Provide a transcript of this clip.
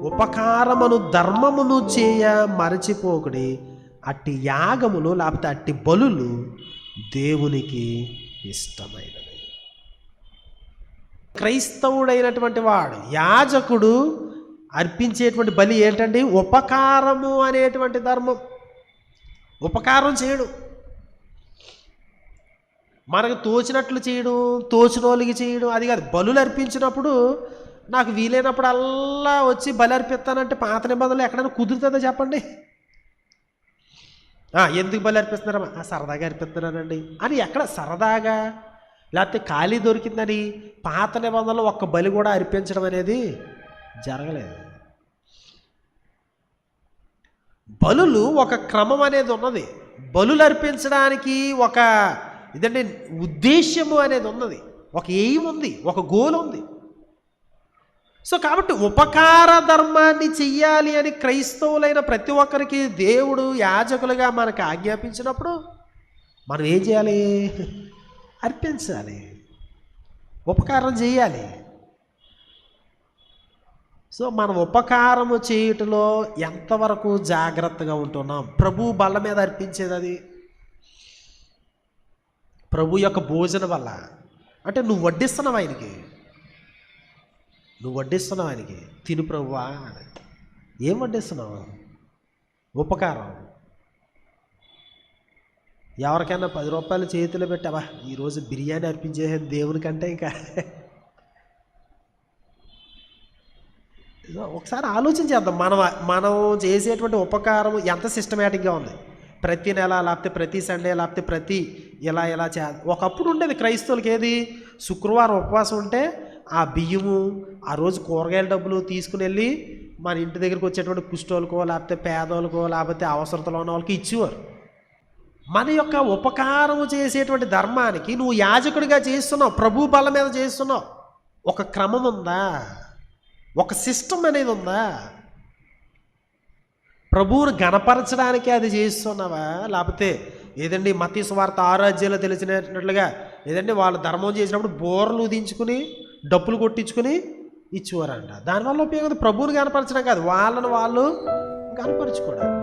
ఉపకారమును ధర్మమును చేయ మరచిపోకుడి అట్టి యాగములు లేకపోతే అట్టి బలులు దేవునికి ఇష్టమైనవి. క్రైస్తవుడైనటువంటి వాడు యాజకుడు అర్పించేటువంటి బలి ఏంటండి? ఉపకారము అనేటువంటి ధర్మం. ఉపకారం చేయడు. మనకు తోచినట్లు చేయడం తోచిన వాళ్ళకి చేయడం అది కాదు. బలులు అర్పించినప్పుడు నాకు వీలైనప్పుడు అల్లా వచ్చి బలి అర్పిస్తానంటే పాత నిబంధనలు ఎక్కడైనా కుదురుతుందో చెప్పండి? ఎందుకు బలి "ఆ, సరదాగా అర్పిస్తున్నానండి. అని ఎక్కడ సరదాగా? లేకపోతే ఖాళీ దొరికిందని పాత నిబంధనలు ఒక్క బలి కూడా అర్పించడం అనేది జరగలేదు. బలులు ఒక క్రమం అనేది ఉన్నది. బలులు అర్పించడానికి ఒక ఇదంటే ఉద్దేశ్యము అనేది ఉన్నది. ఒక ఎయిమ్ ఉంది ఒక గోల్ ఉంది. సో కాబట్టి ఉపకార ధర్మాన్ని చెయ్యాలి అని క్రైస్తవులైన ప్రతి ఒక్కరికి దేవుడు యాజకులుగా మనకు ఆజ్ఞాపించినప్పుడు మనం ఏం చేయాలి? అర్పించాలి. ఉపకారం చేయాలి సో మనం ఉపకారము చేయుటలో ఎంతవరకు జాగ్రత్తగా ఉంటున్నాం? ప్రభు బల్ల మీద అర్పించేది అది. ప్రభు యొక్క భోజన వల్ల. అంటే నువ్వు వడ్డిస్తున్నావు ఆయనకి? నువ్వు వడ్డిస్తున్నావు ఆయనకి. తిను ప్రభువా అని ఏం వడ్డిస్తున్నావు? ఉపకారం. ఎవరికైనా పది రూపాయలు చేతిలో పెట్టావా? ఈరోజు బిర్యానీ అర్పించే దేవునికంటే ఇంకా. ఒకసారి ఆలోచించేద్దాం. మనం మనం చేసేటువంటి ఉపకారం ఎంత సిస్టమేటిక్గా ఉంది? ప్రతి నెల లేకపోతే ప్రతి సండే లేకపోతే ప్రతి ఇలా ఇలా చే ఒకప్పుడు ఉండేది క్రైస్తవులకి ఏది? శుక్రవారం ఉపవాసం ఉంటే ఆ బియ్యము ఆ రోజు కూరగాయల డబ్బులు తీసుకుని వెళ్ళి మన ఇంటి దగ్గరికి వచ్చేటువంటి కుష్టోళ్ళకో లేకపోతే పేదోళ్ళకో లేకపోతే అవసరతలో ఉన్న వాళ్ళకి ఇచ్చేవారు. మన యొక్క ఉపకారం చేసేటువంటి ధర్మానికి నువ్వు యాజకుడిగా చేస్తున్నావు ప్రభు బల మీద చేస్తున్నావు. ఒక క్రమం ఉందా? ఒక సిస్టమ్ అనేది ఉందా? ప్రభువును గణపరచడానికి అది చేస్తున్నావా? లేకపోతే ఏదండి మతీ స్వార్థ ఆరాజ్యాలు తెలిసినట్లుగా ఏదండి వాళ్ళు ధర్మం చేసినప్పుడు బోర్లు ఉదించుకుని డప్పులు కొట్టించుకుని ఇచ్చేవారంట. దానివల్ల ఉపయోగం ప్రభువుని కనపరచడం కాదు. వాళ్ళని వాళ్ళు కనపరచుకోవడం